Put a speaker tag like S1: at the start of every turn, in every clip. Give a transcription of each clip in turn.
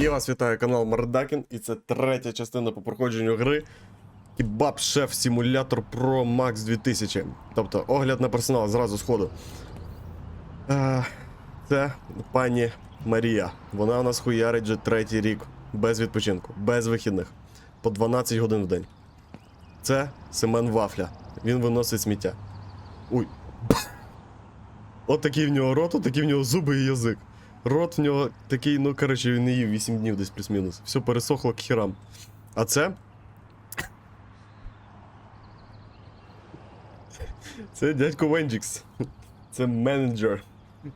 S1: І вас вітає канал Мардакін, і це третя частина по проходженню гри Kebab Chef Simulator Pro Max 2000. Тобто огляд на персонал зразу з ходу. Е, Це пані Марія. Вона у нас хуярить вже третій рік. Без відпочинку, без вихідних. По 12 годин в день. Це Семен Вафля. Він виносить сміття. Уй. От такий в нього рот, от такі в нього зуби і язик. Рот в нього такий, ну коротше, він не їв 8 днів десь плюс-мінус. Все пересохло к херам. А це. Це дядько Венджікс. Це менеджер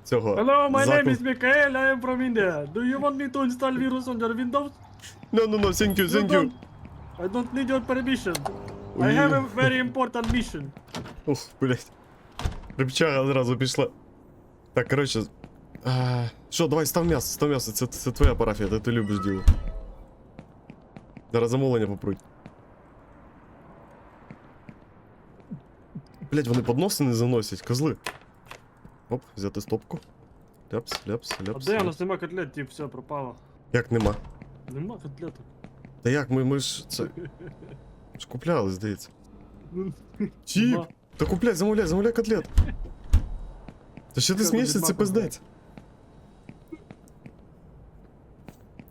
S1: цього.
S2: Hello, my name is Mikhail. I am from India. Do you want me to install virus on your Windows?
S1: No, no, no, thank you, thank you.
S2: I don't need your permission. I have a very important mission.
S1: Ух, блять. Рибчага одразу пішла. Так, коротше. А, Що, давай став м'ясо, став м'ясо, це, це твоя парафія, ти, ти любиш діло. Зараз замовлення попруть. Блять, вони подноси не заносять, козли. Оп, взяти стопку. Ляпс, ляпс,
S2: А
S1: ляпс.
S2: де у нас нема котлет, тип, все, пропало.
S1: Як нема?
S2: Нема котлеток.
S1: Та як ми, ми ж це. ж купляли, здається. Тіп! Та купляй, замовляй, замовляй котлет. Та що ти смієшся, це пиздець.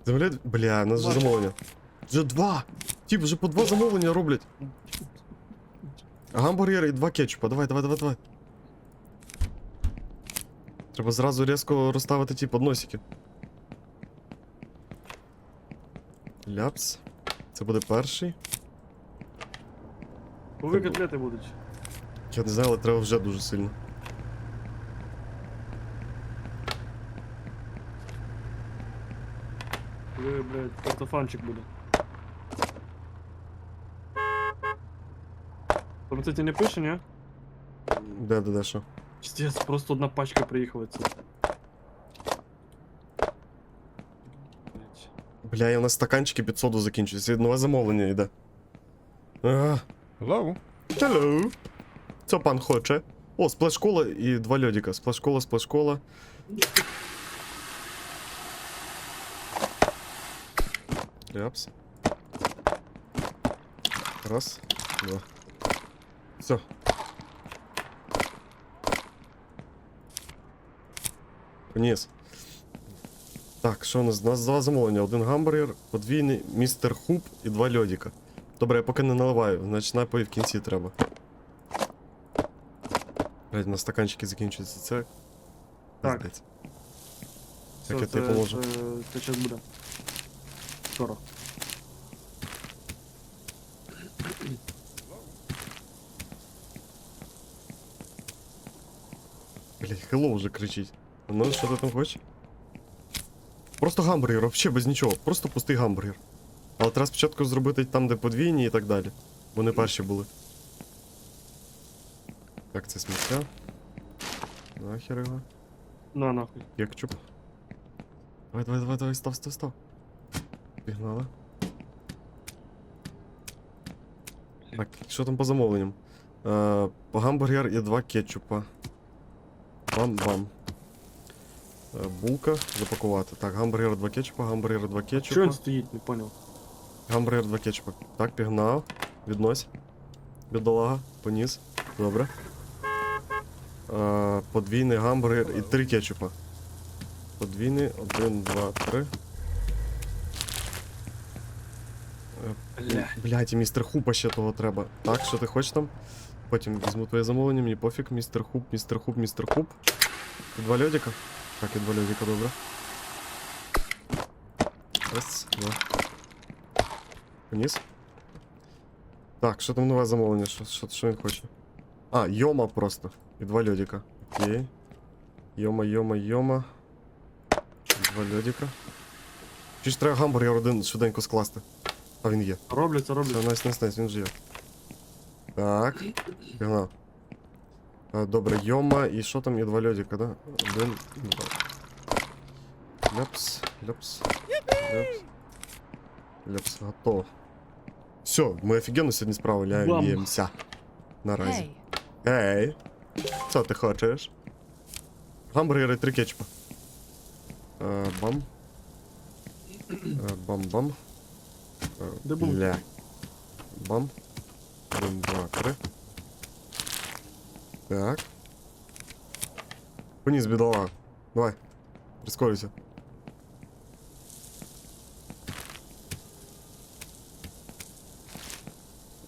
S1: Замовляй. Бля, у нас же
S2: Бачу.
S1: замовлення. Вже два! Тіп, вже по два замовлення роблять. Гамбургер і два кетчупа. Давай, давай, давай, давай. Треба зразу різко розставити ті подносики. Ляпс. Це буде перший.
S2: Коли котлети будуть?
S1: Я не знаю, але треба вже дуже сильно.
S2: блядь, картофанчик буде. Там, кстати, не пише, ні?
S1: Де, де, де, що?
S2: Чистець, просто одна пачка приїхала це. Блядь.
S1: Бля, я у нас стаканчики під соду закінчуються. Нове замовлення йде. Ага.
S3: Hello.
S1: Hello. Що пан хоче? О, сплеш-кола і два льодика. Сплеш-кола, сплеш-кола. Ляпс. Раз, два. Все. Вниз. Так, що у нас? У нас два замовлення. Один гамбургер, подвійний, містер Хуп і два льодика. Добре, я поки не наливаю, значить напої в кінці треба. Блять, на стаканчики закінчується це.
S2: Так.
S1: Як я
S2: це,
S1: тобі поможу.
S2: Це, щас буде. Скоро.
S1: Блять, хеллоу вже кричить. Ну, ти там хочеш? Просто гамбургер, вообще без нічого. Просто пустий гамбургер. Але треба спочатку зробити там, де подвійні і так далі. Вони перші були. Так, це сміття. Нахер його.
S2: На нахуй.
S1: Кетчуп. Давай, давай, давай, давай, став, став, став. Пігнали. Так, що там по замовленням? Е, по гамбургер і два кетчупа. Бам-бам. Е, булка запакувати. Так, гамбургер два кетчупа, гамбургер два
S2: Чого
S1: кетчупа.
S2: він стоїть, не понял.
S1: Гамбургер два кетчупа. Так, пігнав. Віднось. Бідолага, поніс. Добре. Е, подвійний гамбургер і три кетчупа. Подвійний, один, два, три.
S2: Бля.
S1: Блять, і містер Хупа ще того треба. Так, що ти хочеш там? Потім візьму твоє замовлення, мені пофіг, містер Хуп, містер Хуп, містер Хуп. І два льодика? Так, і два льодика, добре. Раз, два. Вниз. Так, що там нове замовлення? Що, що, що він хоче? А, йома просто. І два льодика. Окей. Йома, йома, йома. Два льодика. Чи ж треба гамбургер один швиденько скласти? А він є.
S2: Робляться,
S1: Все,
S2: робляться.
S1: найс, найс, найс, він же є. Так. Пігнав. А, Добре, йома, і що там, і два льодика, да? Один, два. Ляпс, ляпс, ляпс. Ляпс, готово. Все, ми офігенно сьогодні справляємося. Наразі.
S4: Hey,
S1: Ей, що ти хочеш? Гамбургери три кетчупа. А, бам. Е, Бам-бам.
S2: Де бункер?
S1: Бля. Бам. Один, два, три. Так. Вниз, бідолага. Давай. Прискорюйся.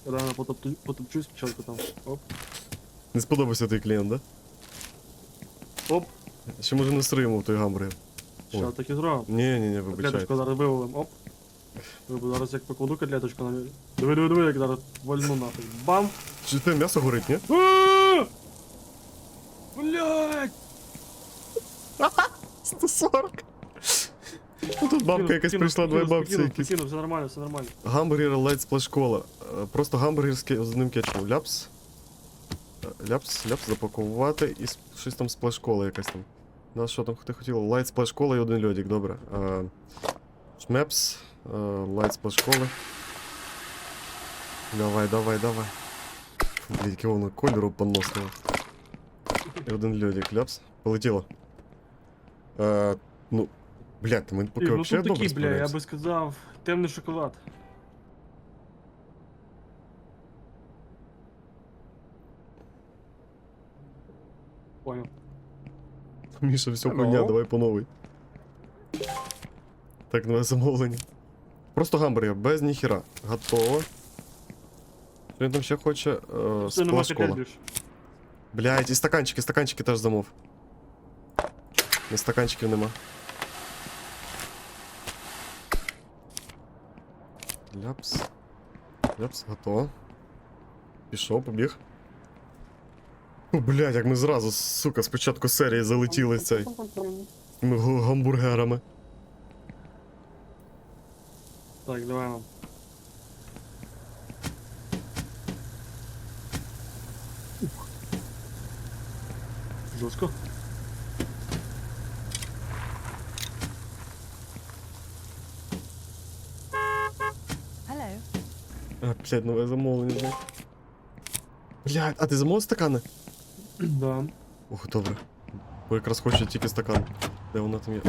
S2: Реально потопту, потопчу спочатку там. Оп.
S1: Не сподобався той клієнт, да?
S2: Оп.
S1: Ще може настроїмо в той гамбургер.
S2: Що так і зробив.
S1: Ні, ні, ні, вибачай.
S2: Котлеточку зараз вивалим. Оп. Вибу, зараз як покладу котлеточку на. Диви, диви, диви, як зараз вальну нахуй. Бам!
S1: Чи те м'ясо горить, ні?
S2: Блять!
S1: 140. Ну тут бабка якась прийшла, двоє бабці якісь.
S2: Спокійно, все нормально, все нормально.
S1: Гамбургер лайт сплеш кола. Е, Просто гамбургер з ке- з одним кетчупом. Ляпс. Е, Ляпс, ляпс, запакувати і с- щось там сплеш кола якась там. На що там ти хотіла? Лайт сплеш кола і один льодик, добре. Е, Шмепс, лайт сплеш кола. Давай, давай, давай. Блін, яке воно кольору поносного. І один льодик, ляпс. Полетіло. Е, ну, блядь, ми поки
S2: Ігор, ну
S1: вообще
S2: тут
S1: добре
S2: такий, бля, я
S1: справляємося.
S2: би сказав, темний шоколад. Понял.
S1: Міша, все
S2: Hello.
S1: хуйня, давай по новій. Так, нове замовлення. Просто гамбургер, без ніхіра. Готово. Що він там ще хоче? Е, кола.
S2: більше.
S1: Блядь, і стаканчики, стаканчики теж замов. Не стаканчиків нема. Ляпс. Ляпс, готово. Пішов, побіг. О, блядь, як ми зразу, сука, з початку серії залетіли цей. Га- гамбургерами.
S2: Так, давай нам. Жорстко.
S3: Hello.
S1: А, блядь, нове замовлення. Блядь, а ти замовив стакани?
S2: Да.
S1: Ох, добре. Бо якраз хочу тільки стакан. Де вона там є?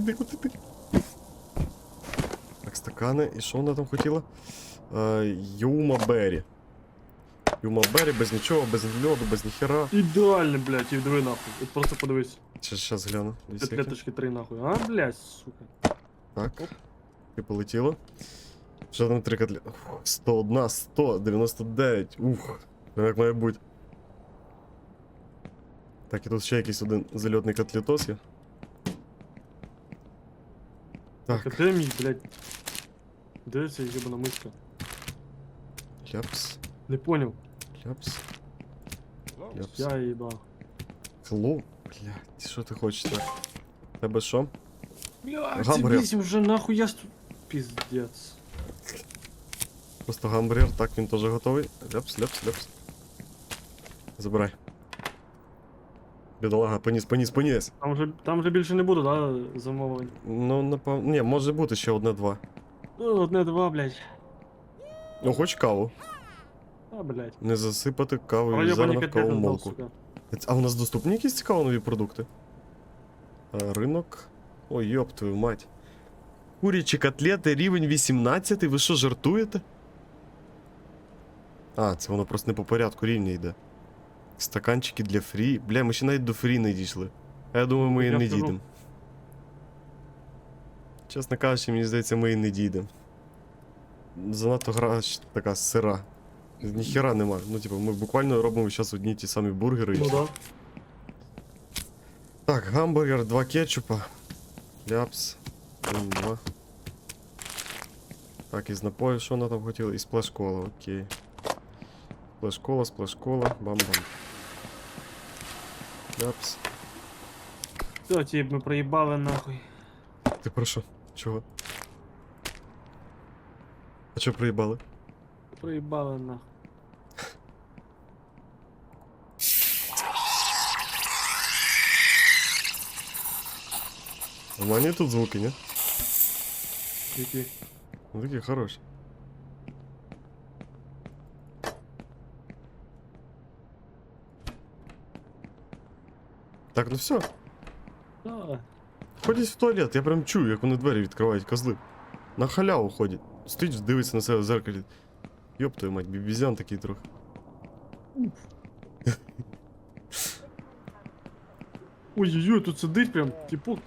S1: Ти куди ти? Так, стакани. І що вона там хотіла? Е, Юма Беррі. Юма Беррі без нічого, без льоду, без ніхера.
S2: Ідеально, блядь, і диви нахуй. От просто подивись.
S1: Ще щас гляну.
S2: Котлеточки три нахуй. А, блядь, сука.
S1: Так. І полетіло. Що там три? Фух, 101, 100, 99. Ух. Ну як має бути. Так, і тут ще якийсь один зальотний котлетос є.
S2: Так,
S1: Так,
S2: а де мій, блядь? Де ця єбана миска?
S1: ляпс,
S2: Не понял.
S1: ляпс, ляпс.
S2: Я їбав.
S1: Клоу. Блядь, що ти хочеш так? Тебе що?
S2: Блядь,
S1: Гамбургер.
S2: це вісім вже нахуй я сту... Піздец.
S1: Просто гамбургер, так він теж готовий. Ляпс, ляпс, ляпс. Забирай. Бідолага, поніс, поніс, поніс.
S2: Там вже, там вже більше не буде, да, замовлень?
S1: Ну, напевно. Ні, може бути ще одне-два.
S2: Ну, одне, два, блядь.
S1: Ну, хоч каву.
S2: А, блядь.
S1: Не засипати
S2: Проєбані
S1: зерна в каву молку. А у нас доступні якісь цікаві нові продукти? А, ринок. Ой, йоп твою мать. Курячі котлети, рівень 18, ви що, жартуєте? А, це воно просто не по порядку рівня йде. Стаканчики для фрі. Бля, ми ще навіть до фрі не дійшли. А я думаю, ми і не дійдемо. Чесно кажучи, мені здається, ми і не дійдемо. Занадто гра така сира. Ніхера нема. Ну, типу, ми буквально робимо зараз одні ті самі бургери.
S2: Ну да.
S1: Так, гамбургер, два кетчупа. Ляпс. Два. Так, із напоїв, що вона там хотіла? І сплеш-кола, окей. Сплеш-кола, сплеш-кола, бам-бам. Ляпс.
S2: Все, тип, ми проїбали нахуй.
S1: Ти про що? Чого? А чого приїбали?
S2: Проїбали нахуй.
S1: Нормальні тут звуки, ні?
S2: Які?
S1: Ну такі хороші. Так, ну все.
S2: Да.
S1: Ходять в туалет, я прям чую, як вони двері відкривають козли. На халяву ходять. Стоїть, дивиться на себе в зеркалі. Йоп твою мать, бібізян такий трохи.
S2: Ой-ой-ой, тут сидить прям, типок.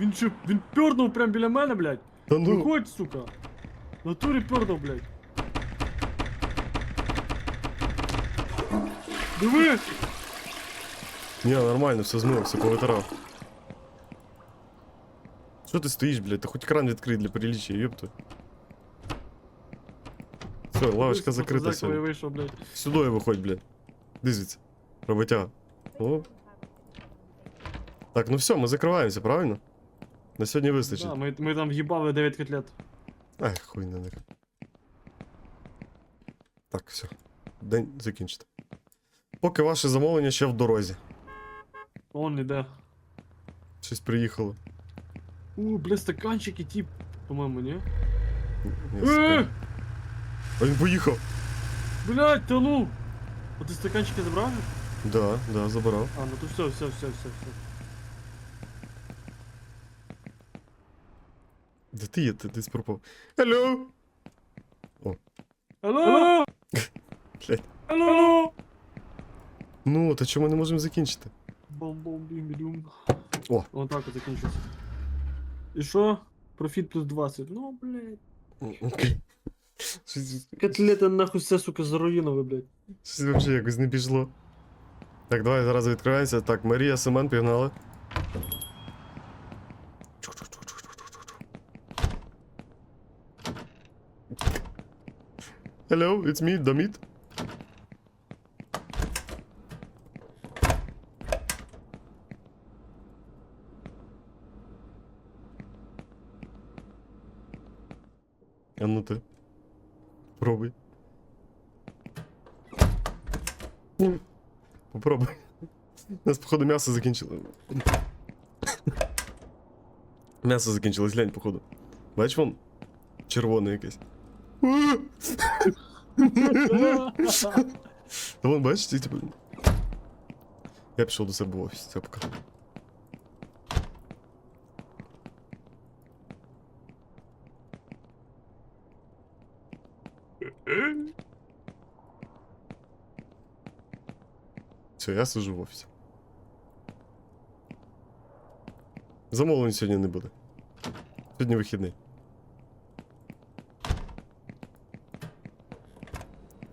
S2: Він що, він пёрнув прям біля мене, блядь.
S1: Та ну,
S2: Виходь, сука. В натурі пёрнув, блядь. Диви!
S1: Ні, нормально, все змило, все повитирав. Що ти стоїш, блядь? Ти хоч кран відкрий для приличия, твою. Все, лавочка закрита сьогодні.
S2: вийшов, блядь.
S1: Сюди виходь, блядь. Дивіться. Роботяга. О. Так, ну все, ми закриваємося, правильно? На сьогодні вистачить.
S2: Да, ми, ми там в'їбали 9 котлет.
S1: Ай, хуй на них. Так, все. День закінчити. Поки ваше замовлення ще в дорозі.
S2: Он іде.
S1: Щось приїхало.
S2: У, бля, стаканчики, тип. По-моєму, ні?
S1: Ні,
S2: Е!
S1: А він поїхав.
S2: Блядь, та ну! А ти стаканчики забрав?
S1: Да, да, забирав.
S2: А, ну то все, все, все, все, все.
S1: Де ти є? Ти десь пропав. Алло!
S2: Алло!
S1: Блядь.
S2: Алло!
S1: Ну, то чому ми не можемо закінчити? О.
S2: Вон так от закінчиться. І що? Профіт плюс 20. Ну, блядь.
S1: Щось,
S2: Котлети нахуй все, сука, заруїнові, блядь.
S1: щось взагалі якось не пішло. Так, давай зараз відкриваємося. Так, Марія Семен пігнали. Hello, it's me, Доміт. А ну ти. Пробуй. Попробуй. У нас, походу, м'ясо закінчилось. М'ясо закінчилось, глянь, походу. Бач вон? Червоне якесь. Та вон, бачиш, типу. Я пішов до себе в офіс, це пока. Все, я сижу в офісі. Замовлень сьогодні не буде. Сьогодні вихідний.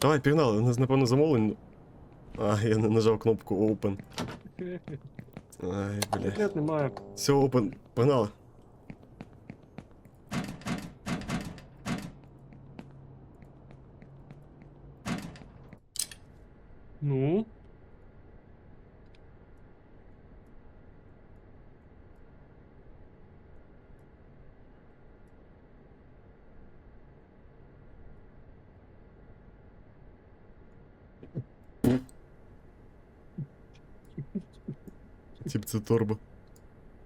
S1: Давай, пігнали, у нас, напевно, замовлень. А, я не нажав кнопку Open. Ай, бля.
S2: Котлет немає.
S1: Все, Open, погнали.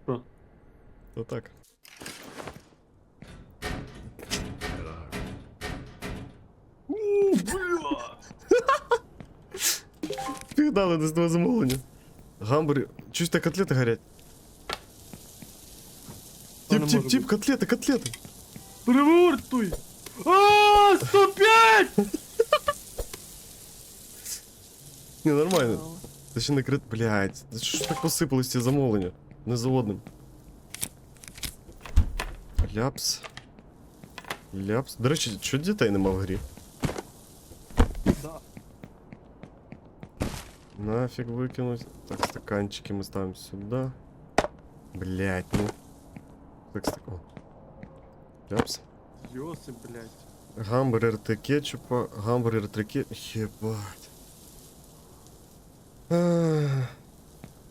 S2: Що?
S1: Та так. Пігнали до того замовлення. Гамбургер. Чусь та котлети горять.
S2: Та
S1: Тип,
S2: не
S1: тип, тип, котлети, котлети.
S2: Перевертуй! А, 105!
S1: Ні, нормально. Це ще не крит. Блять, що ж так посипались ці замовлення? Незаводним. Ляпс. Ляпс. До речі, що дітей нема в грі?
S2: Да.
S1: Нафиг выкинуть. Так, стаканчики мы ставим сюда. Блять, ну. Так, стак... О. Ляпс.
S2: Йоси, блядь.
S1: Гамбургер три кетчупа. Гамбургер три кетчупа. Ебать. Ах.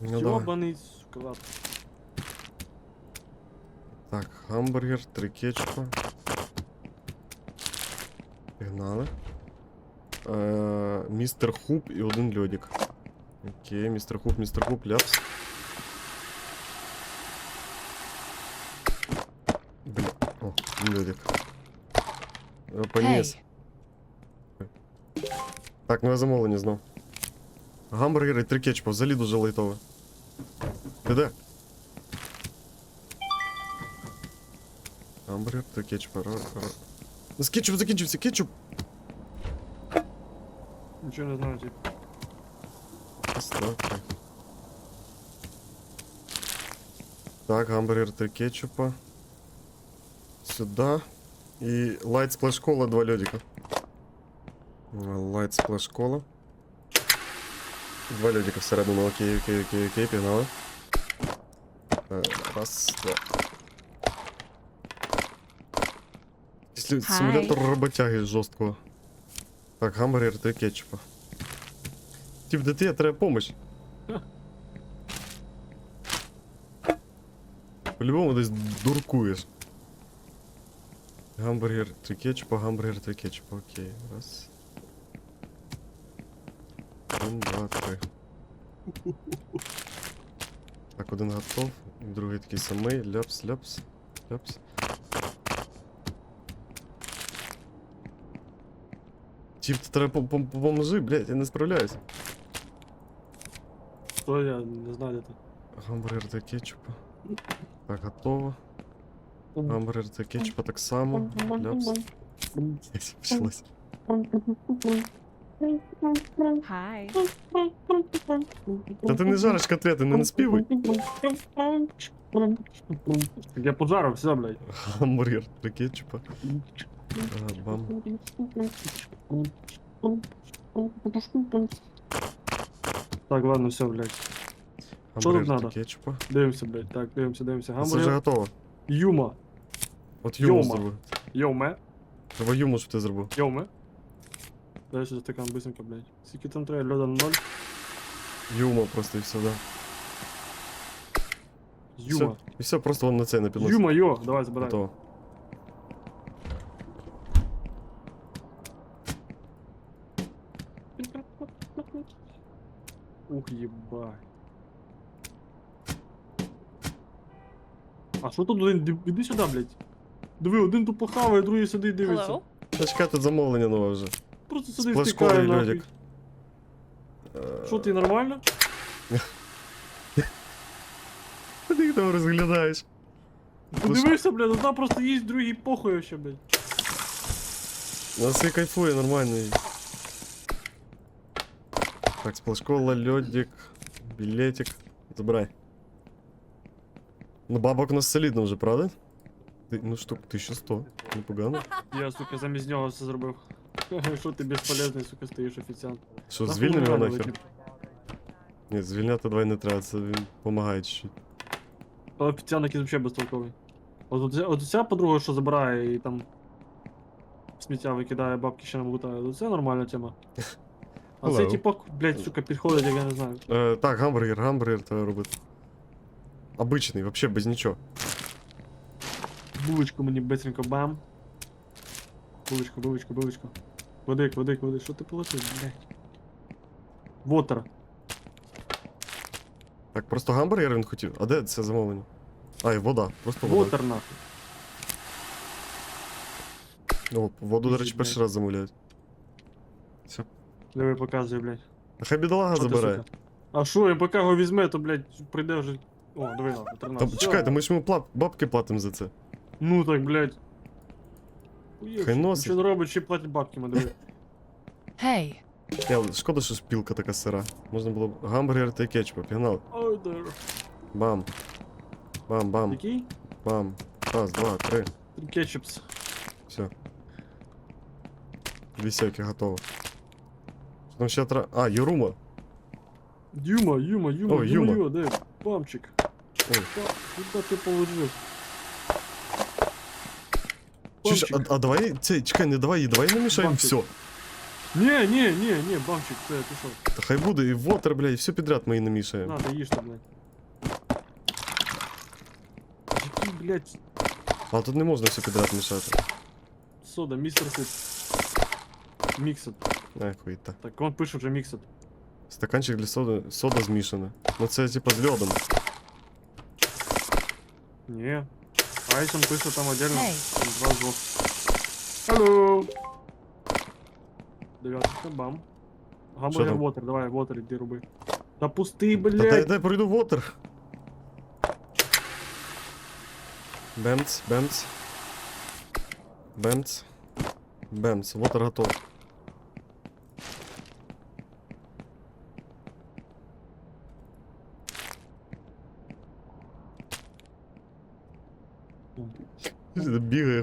S1: Ну, давай.
S2: Ёбаний, сука, ладно.
S1: Так, гамбургер, три кетчупа. Пігнали. Е, містер Хуп і один льодик. Окей, містер Хуп, містер Хуп, ляпс. Бля, о, льодик. Е, Поніс.
S3: Hey,
S1: Так, нове замовлення знов. Гамбургери, три кетчупа, взагалі дуже лайтове. Ти де? Гамбургер, три кетчупа. Ра, ра. У ну, нас кетчуп закінчився, кетчуп!
S2: Нічого не знаю, тип.
S1: Поставки. Так, гамбургер, три кетчупа. Сюда. И лайт сплеш кола, два ледика. Лайт сплэш кола. Два ледика всередину, окей, окей, окей, окей, пігнали. Е, Раз, два. Симулятор роботяги жорсткого. Так, гамбургер, три кетчупа. Тип, де ти, треба помощь. По-любому десь дуркуєш. Гамбургер, три кетчупа, гамбургер, три кетчупа. Окей, раз. Так, один готов, другий такий самий. Ляпс, ляпс, ляпс. Тіп, ти треба пом- пом- поможи, блядь, я не справляюсь.
S2: Що я не знаю, де ти.
S1: Гамбургер та кетчупа. Так, готово. Гамбургер та кетчупа так само. Ляпс. Почалось.
S3: Hi.
S1: Та ти не жариш котлети, не наспівуй.
S2: Я поджарив, все, блядь.
S1: Гамбургер та кетчупа. Бам.
S2: Так, ладно, все, блядь.
S1: Гамбургер
S2: надо?
S1: та кетчупа.
S2: Дивимося, блядь. Так, дивимося, дивимося.
S1: Це вже
S2: Гамбургер.
S1: готово.
S2: Юма.
S1: От юму
S2: Йома.
S1: зробив.
S2: Йоме.
S1: Треба юму, щоб ти зробив.
S2: Йоме. Дай сюди стакан быстренько, блядь. Скільки там треба? Льода ноль.
S1: Юма просто і все, да.
S2: Юма.
S1: Все, і все, просто вон на це на.
S2: Юма, йо, давай забирай.
S1: Готово.
S2: Ух, єбать. А що тут один? Іди сюди, блядь. Диви, один тупо хаває, другий сидить дивиться.
S3: Hello.
S1: Та чекай, тут замовлення нове вже.
S2: Просто сидить
S1: Сплешковий
S2: втикає нахуй.
S1: льодик.
S2: Що ти нормально?
S1: Ти їх там розглядаєш.
S2: Подивився, блядь, одна просто їсть, другий похуй ще, блядь.
S1: На все кайфує, нормально. їй. Так, сплашкола, льодик, білетик. Забирай. Ну, бабок у нас солідно вже, правда? Ти- Ну, штук 1100. Непогано.
S2: Я, сука, замість нього все зробив. Що ти безполезний, сука, стоїш офіціант.
S1: Що,
S2: Нахуй
S1: звільнимо його нахер?
S2: летить.
S1: Ні, звільняти давай не треба, це він допомагає чуть-чуть.
S2: А офіціант якийсь взагалі безтолковий. От, от, от ця подруга, що забирає і там сміття викидає, бабки ще нам лутає. Це нормальна тема. А
S1: Hello.
S2: цей типок, блядь, сука, підходить, як я не знаю.
S1: Е, так, гамбургер, гамбургер треба робити. Обичний, вообще без нічого.
S2: Булочку мені бистренько бам. Булочку, булочку, булочку. Водик, водик, водик. Що ти полетив, блядь? Вотер.
S1: Так, просто гамбургер він хотів. А де це замовлення? А, і вода, просто вода.
S2: Вотер нахуй.
S1: О, воду, до речі, перший раз замовляють. Все.
S2: Диви, показує, блядь.
S1: Нехай бідолага
S2: Що ти,
S1: забирає.
S2: сука? А що, я поки його візьме, то, блядь, прийде вже. О, диви нахуй,
S1: Та
S2: 13.
S1: чекайте, ми ж йому плат... бабки платимо за це.
S2: Ну так, блядь.
S1: Хай носить.
S2: Що робить, ще платить бабки.
S3: Hey.
S1: Я, шкода, що шпілка така сира. Можна було б гамбургер та кетчуп, пігнали.
S2: Ой, да.
S1: Бам. Бам, бам,
S2: Який?
S1: бам. Раз, два, три.
S2: Кетчупс.
S1: Все. Дві сяки готово. Що Там ще треба. А, Юрума.
S2: Юма, Юма, Юма,
S1: О, Юма.
S2: Юма, де? Бамчик.
S1: Ой.
S2: Куда ти положив?
S1: Чуєш, а,
S2: Бамчик.
S1: а давай цей, чекай, не давай їй, давай не мішаємо
S2: Бамчик.
S1: все.
S2: Ні, ні, ні, ні, бамчик, це ти що?
S1: Та хай буде, і вотер, блядь, і все підряд ми їй намішаємо.
S2: На, ти їж там, блядь. Який, блядь,
S1: А тут не можна все підряд мішати.
S2: сода, містер Фуд. Міксед.
S1: Ай, хуйта.
S2: Так, он пише вже міксед.
S1: Стаканчик для соди, сода змішана. Ну це типа з льодом.
S2: Ні. Айсен пышно там отдельно. Эй. Два звук. Алло. Девятка, бам. Гамбургер вотер, давай, вотер, иди руби. Да пусти,
S1: блядь. Дай, дай пройду вотер. Бэмц, бэмц. Бэмц. Бэмс, вот готов.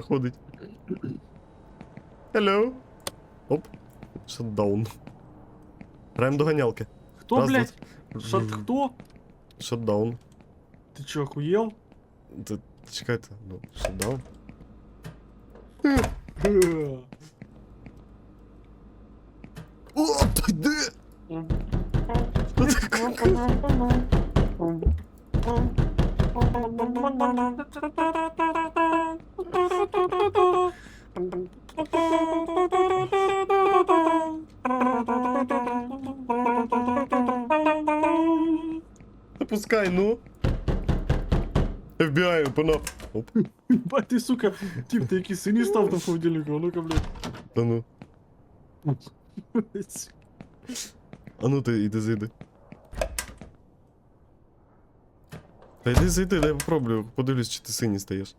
S1: Ходить. Hello. Оп. Шатдаун. Граємо до ганялки.
S2: Хто,
S1: Раз,
S2: блядь?
S1: два,
S2: Шат хто?
S1: Шатдаун.
S2: Ти чо, охуєл?
S1: Та чекайте, ну, шатдаун. О, та йди! Що таке? Запускай, ну. FBI, open up. Оп,
S2: Бать ти, сука, тип, ти якийсь синій став там холодильнику, а ну-ка, блядь.
S1: та ну. А ну ти іди зайди. Та йди зайди, дай попробую, подивлюсь, чи ти синій стаєш.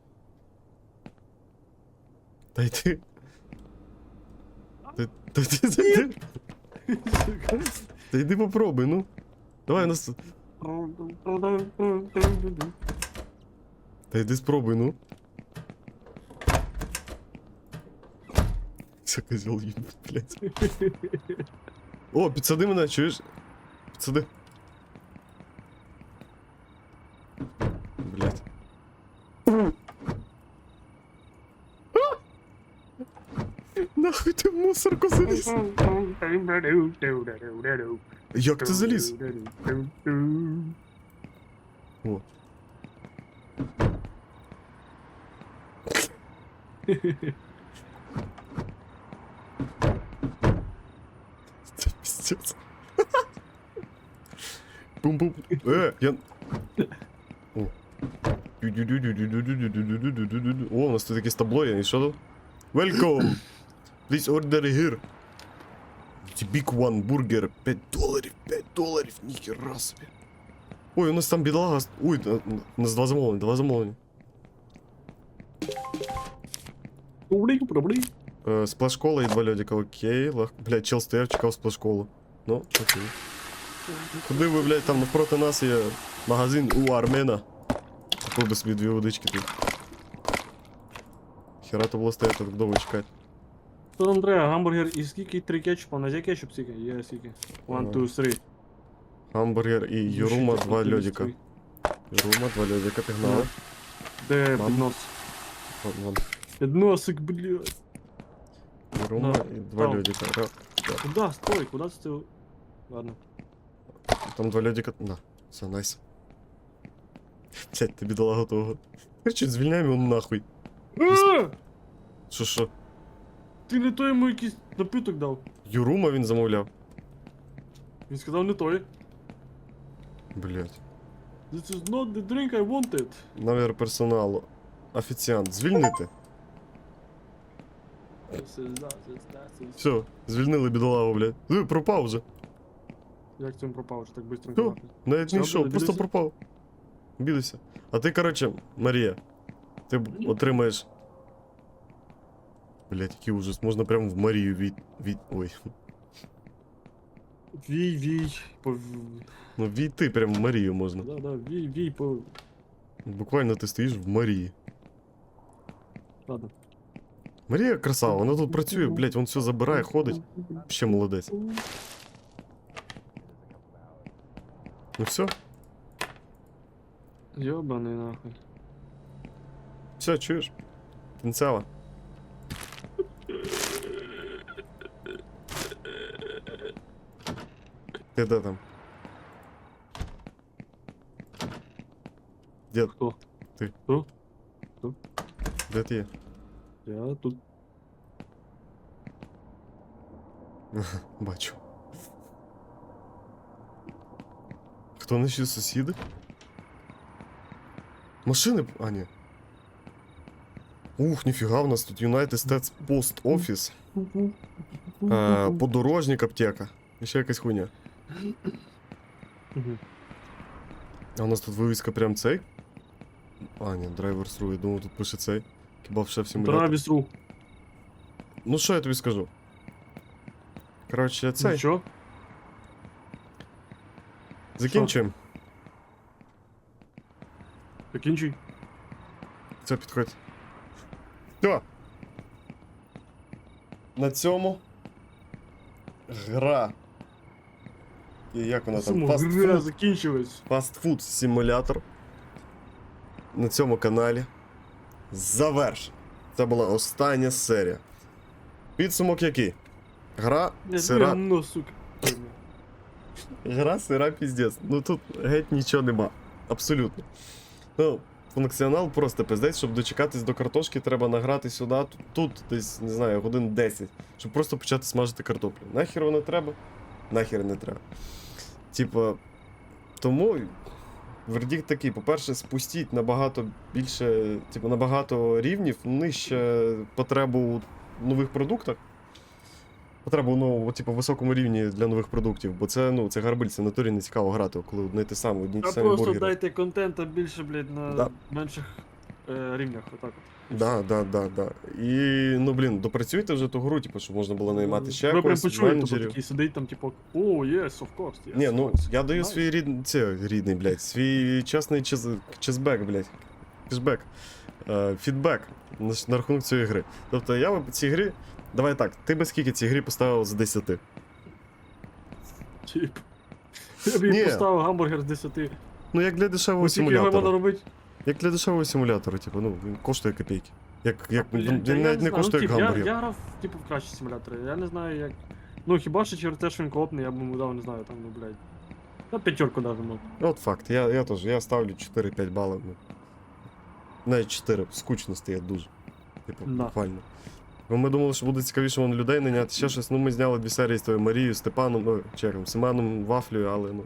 S1: Та йди. Та, та зайди. Та йди попробуй, ну. Давай нас. Та йди спробуй, ну. Все козел блядь. О, підсади мене, чуєш? Підсади. Перекусилися. Як ти заліз? О. Це пиздец. Бум-бум. Е, я... О. О, у нас тут якесь табло, я не шо тут. Welcome! Please order here. The big one burger. 5 доларів, 5 доларів, ніхера собі. Ой, у нас там бідолага. Ой, у нас два замовлення, два замовлення.
S2: Проблі, проблі.
S1: Е, сплеш-кола і два льодика, окей. Лег... Блядь, чел стояв, чекав сплеш-колу. Ну, окей. Куди ви, блядь, там навпроти нас є магазин у Армена. Купив би собі дві водички тут. Хера то було стояти так довго чекати.
S2: Тут Андреа, гамбургер і скільки три кетчупа, на кетчуп скільки? Є скільки? One, two, three.
S1: Гамбургер і Юрума, два льодика. Юрума, два льодика, пігнали.
S2: Де
S1: Мам.
S2: піднос?
S1: Вон, вон.
S2: Підносик, блядь.
S1: Юрума
S2: Да,
S1: і два
S2: там.
S1: льодика. Ра-
S2: Куда? Стой, куда ти? Ладно.
S1: Там два льодика. На, все, найс. Блядь, тобі дала готового. Короче, звільняємо його нахуй. Що що?
S2: Ти не той йому якийсь напиток дав.
S1: Юрума він замовляв.
S2: Він сказав не той.
S1: Блять.
S2: This is not the drink I wanted.
S1: Номер персоналу. Офіціант, звільнити.
S2: This is that, this is that, this is-
S1: Все, звільнили бідолагу, блядь. Е, пропав вже.
S2: Як це він пропав, що так швидко
S1: Що?
S2: нахуй?
S1: Навіть не йшов, просто пропав. Бідуся. А ти, коротше, Марія. Ти б отримаєш. Блять, який ужас. Можна прямо в Марію від. від. Ой.
S2: Вій, вій, по...
S1: Ну війти прямо в Марію можна.
S2: Да, да, вій, вій, по...
S1: Буквально ти стоїш в Марії.
S2: Ладно.
S1: Марія красава, вона тут працює, блять, він все забирає, ходить. Ще молодець. Ну все,
S2: Йобаний нахуй.
S1: все, чуєш? Кінцева. Ти де там? Дід,
S2: Хто?
S1: Ти.
S2: Хто?
S1: де ти є?
S2: Я тут.
S1: Бачу. Хто наші сусіди? Машини. А, ні. Ух, ніфіга, в нас тут United States Post Office. Подорожник аптека. І ще якась хуйня. А у нас тут вивіска прям цей. А, ні, драйверс ру, я думав, тут пише цей. Кебаб шеф симулятор.
S2: Травіс ру.
S1: Ну що я тобі скажу? Коротше, цей.
S2: Нічого.
S1: Закінчуємо.
S2: Закінчуй.
S1: Все, підходь. Все. На цьому гра. Як вона там?
S2: Гра
S1: Фастфуд,
S2: закінчилась.
S1: фастфуд симулятор. На цьому каналі. Заверш. Це була остання серія. Підсумок який? Гра сира.
S2: сука.
S1: Гра сира піздець. Ну тут геть нічого нема. Абсолютно. Ну, функціонал просто пиздець, щоб дочекатись до картошки, треба награти сюди. Тут, тут десь, не знаю, годин 10, щоб просто почати смажити картоплю. Нахер воно треба? Нахер не треба. Типа, тому вердикт такий: по-перше, спустіть набагато більше, типу, набагато рівнів, нижче потребу у нових продуктах. Потреба у новому, типу, високому рівні для нових продуктів, бо це, ну, це гарбиль, це натурі не цікаво грати, коли одне те саме, одні ті самі
S2: просто дайте контента більше, блядь, на
S1: Да.
S2: менших рівнях. Отак от.
S1: Да, да, да, да. І, ну, блін, допрацюйте вже ту гру, типу, щоб можна було наймати ще
S2: Ви прям
S1: когось,
S2: почуєте, тобто
S1: менеджерів.
S2: такий сидить там, типу, о, yes, of course, yes,
S1: Ні, ну,
S2: course.
S1: я даю
S2: Nice.
S1: свій рід... це, рідний, блядь, свій чесний чез... чезбек, блядь. Кешбек. Е, фідбек на, на рахунок цієї гри. Тобто я в цій грі. Давай так, ти би скільки цій грі поставив з 10?
S2: Тип. Я б їй
S1: Ні.
S2: поставив гамбургер з 10.
S1: Ну, як для дешевого
S2: Ось тільки його можна
S1: симулятора.
S2: робити.
S1: Як для дешевого симулятора, типу, ну, він коштує копійки. Як, як
S2: Блін,
S1: він,
S2: я
S1: він
S2: не
S1: навіть не
S2: знаю,
S1: коштує
S2: ну,
S1: як
S2: тип,
S1: гамбургер.
S2: Я, я грав, типу, в кращі симулятори. Я не знаю, як. Ну, хіба що через те, що він коопний, я б йому дав, не знаю, там, ну, блядь. На п'ятерку даже мог.
S1: От факт, я, я теж, я ставлю 4-5 балів. Ну. Навіть 4, скучно стає дуже. Типу,
S2: Да.
S1: буквально. Бо ми думали, що буде цікавіше вон людей наняти ще щось. Ну, ми зняли дві серії з тою Марією, Степаном, ну, як Семеном, Вафлею, але ну.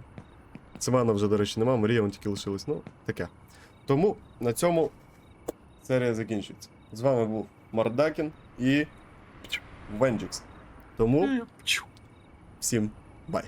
S1: Семена вже, до речі, нема, Марія вон тільки лишилась. Ну, таке. Тому на цьому серія закінчується. З вами був Мардакін і Венджікс. Тому всім бай.